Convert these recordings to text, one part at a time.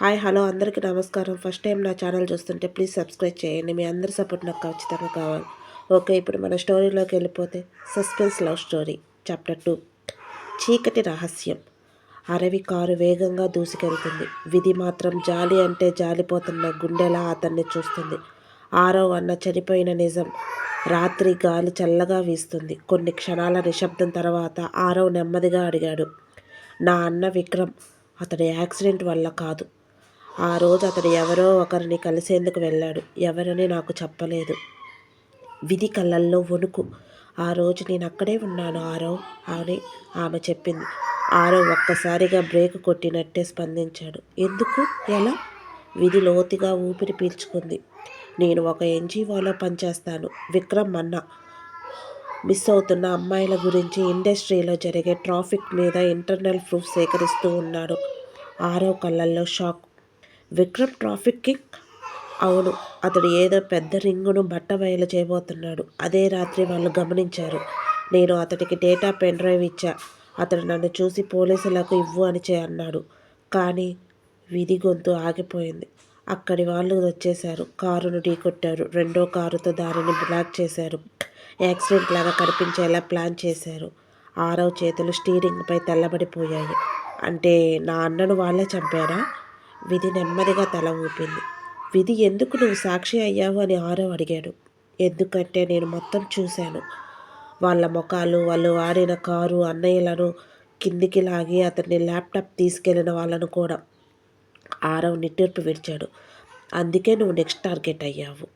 Hi hello అందరికీ నమస్కారం. First time నా ఛానల్ చూస్తుంటే ప్లీజ్ సబ్స్క్రైబ్ చేయండి. మీ అందరి సపోర్ట్ నాకు ఖచ్చితంగా కావాలి. ఓకే ఇప్పుడు మన స్టోరీలోకి వెళ్ళిపోతే suspense love story chapter two. చీకటి రహస్యం. అరవి కారు వేగంగా దూసుకెళ్తుంది. విధి మాత్రం జాలి అంటే జాలిపోతున్న గుండెలా అతన్ని చూస్తుంది. ఆరో అన్న చనిపోయిన నిజం రాత్రి గాలి చల్లగా వీస్తుంది. కొన్ని క్షణాల నిశ్శబ్దం తర్వాత ఆరవ్ నెమ్మదిగా అడిగాడు నా అన్న విక్రమ్ అతడి యాక్సిడెంట్ వల్ల కాదు. ఆ రోజు అతడు ఎవరో ఒకరిని కలిసేందుకు వెళ్ళాడు. ఎవరని నాకు చెప్పలేదు. విధి కళ్ళల్లో వణుకు. ఆ రోజు నేను అక్కడే ఉన్నాను ఆరవ్ అని ఆమె చెప్పింది. ఆరవ్ ఒక్కసారిగా బ్రేక్ కొట్టినట్టే స్పందించాడు. ఎందుకు? ఎలా? విధి లోతుగా ఊపిరి పీల్చుకుంది. నేను ఒక ఎన్జిఓలో పనిచేస్తాను. విక్రమ్ అన్న. మిస్ అవుతున్న అమ్మాయిల గురించి ఇండస్ట్రీలో జరిగే ట్రాఫిక్ మీద ఇంటర్నల్ ప్రూఫ్ సేకరిస్తూ ఉన్నాడు. ఆరో కళ్ళల్లో షాక్. విక్రమ్ ట్రాఫిక్ కింగ్ అవును అతడు ఏదో పెద్ద రింగును బట్ట బయలు చేయబోతున్నాడు. అదే రాత్రి వాళ్ళు గమనించారు. నేను అతడికి డేటా పెన్ డ్రైవ్ ఇచ్చా. అతడు నన్ను చూసి పోలీసులకు ఇవ్వు అని చే అన్నాడు. కానీ విధి గొంతు ఆగిపోయింది. అక్కడి వాళ్ళు వచ్చేశారు. కారును ఢీకొట్టారు. రెండో కారుతో దారిని బ్లాక్ చేశారు. యాక్సిడెంట్ లాగా కనిపించేలా ప్లాన్ చేశారు. ఆరవ చేతులు స్టీరింగ్పై తెల్లబడిపోయాయి. అంటే నా అన్నను వాళ్ళే చంపారా? విధి నెమ్మదిగా తల ఊపింది. విధి ఎందుకు నువ్వు సాక్షి అయ్యావు అని ఆరవ్ అడిగాడు. ఎందుకంటే నేను మొత్తం చూశాను. వాళ్ళ ముఖాలు వాళ్ళు ఆడిన కారు అన్నయ్యలను కిందికి లాగి అతన్ని ల్యాప్టాప్ తీసుకెళ్ళిన వాళ్ళను కూడా. ఆరవ్ నిట్టూర్పు విడిచాడు. అందుకే నువ్వు నెక్స్ట్ టార్గెట్ అయ్యావు.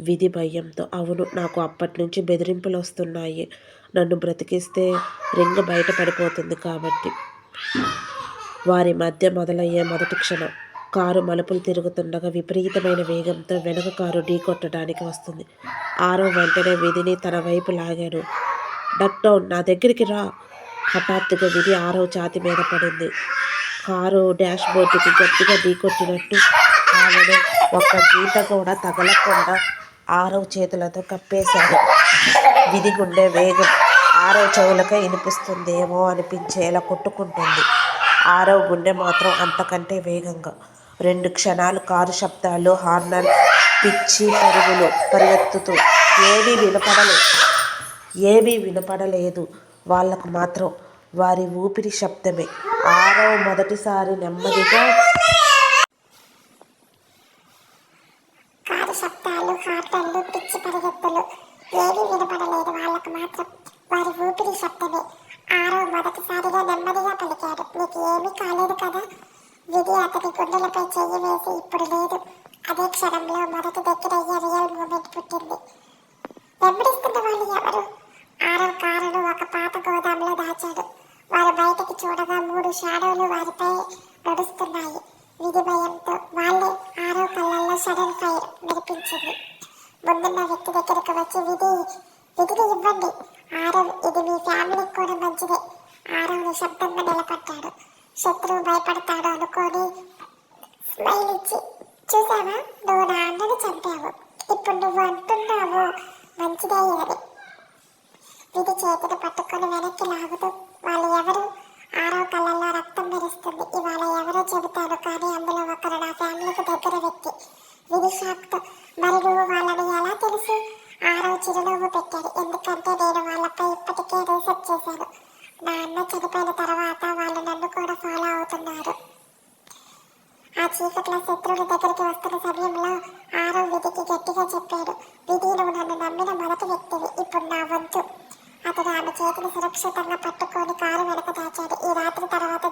విధి భయంతో అవును నాకు అప్పటి నుంచి బెదిరింపులు వస్తున్నాయి. నన్ను బ్రతికిస్తే రింగ్ బయట పడిపోతుంది కాబట్టి. వారి మధ్య మొదలయ్యే మొదటి క్షణం. కారు మలుపులు తిరుగుతుండగా విపరీతమైన వేగంతో వెనక కారు ఢీకొట్టడానికి వస్తుంది. ఆరో వెంటనే విధిని తన వైపు లాగాడు. డక్డౌన్ నా దగ్గరికి రా. హఠాత్తుగా విధి ఆరో ఛాతి మీద పడింది. కారు డాష్ బోర్డుకి గట్టిగా ఢీకొట్టినట్టు ఆమెను ఒక్క గీత కూడా తగలకుండా ఆరో చేతులతో కప్పేశాడు. విధి గుండె వేగం ఆరో చెవులకే వినిపిస్తుందేమో అనిపించేలా కొట్టుకుంటుంది. ఆరో గుండె మాత్రం అంతకంటే వేగంగా రెండు క్షణాలు కారు శబ్దాలు హార్నర్ పిచ్చి పరుగులు పరిగెత్తుతూ ఏమీ వినపడలేదు ఏమీ వినపడలేదు. వాళ్ళకు మాత్రం వారి ఊపిరి శబ్దమే. ఆరవ మొదటిసారి నెమ్మదిగా కారు శబ్దాలు పిచ్చి పరిగెత్తులు ఏమీ వినపడలేదు. వాళ్ళకు మాత్రం వారి ఊపిరి శబ్దమే. ఆరో మొదటిసారిగా నెమ్మదిగా పలికాడు నీకు ఏమీ కాలేదు కదా? విధి అతని గుండెలపై చెయ్యి వేసి ఇప్పుడు లేదు. అదే క్షణంలో మొదటి దగ్గర అయ్యే రియల్ మూమెంట్ పుట్టింది. వెంబడిస్తున్న వాళ్ళు ఎవరు? ఆరో కారును ఒక పాత గోదాంలో దాచాడు. వారు బయటకు చూడగా మూడు షాడోలు వారిపై నడుస్తున్నాయి. విధి భయంతో వాళ్ళే ఆరో కళ్ళల్లో షడన్ ఫైర్ మెరిపించింది. ముందున్న వ్యక్తి దగ్గరకు వచ్చి విధి విధిని ఇవ్వండి. ఆరవ్ ఇది మీ ఫ్యామిలీకి కూడా మంచిదే. ఆరవ్ నిశ్శబ్దంగా నిలబడ్డాడు. శత్రువు భయపడతాడు అనుకొని స్మైల్ ఇచ్చి చూసావా? నువ్వు నా అన్నని చంపావు. ఇప్పుడు నువ్వు అంటున్నావు మంచిదే అని. విధి చేతిని పట్టుకొని వెనక్కి లాగుతూ వాళ్ళు ఎవరు ఆరో కళ్ళల్లో రక్తం మెరుస్తుంది ఇవాళ ఎవరో చెబుతాను కానీ అందులో ఒకరు నా ఫ్యామిలీకి దగ్గర వ్యక్తి విధి షాక్తో మరి నువ్వు వాళ్ళని ఎలా తెలుసు ఆరో చిరునవ్వు పెట్టాడు ఎందుకంటే నేను వాళ్ళపై ఇప్పటికే రీసెర్చ్ చేశాను నా అన్న చనిపోయిన తర్వాత వాళ్ళు నన్ను కూడా ఫాలో అవుతున్నారు ఆ చీకట్ల శత్రువుల దగ్గరికి వస్తున్న సమయంలో ఆరో విధికి గట్టిగా చెప్పాడు. విధి నువ్వు నన్ను నమ్మిన మొదటి వ్యక్తివి ఇప్పుడు నా వంతు. అతడు ఆమె చేతిని సురక్షితంగా పట్టుకొని కారు వెనక దాచాడు. ఈ రాత్రి తర్వాత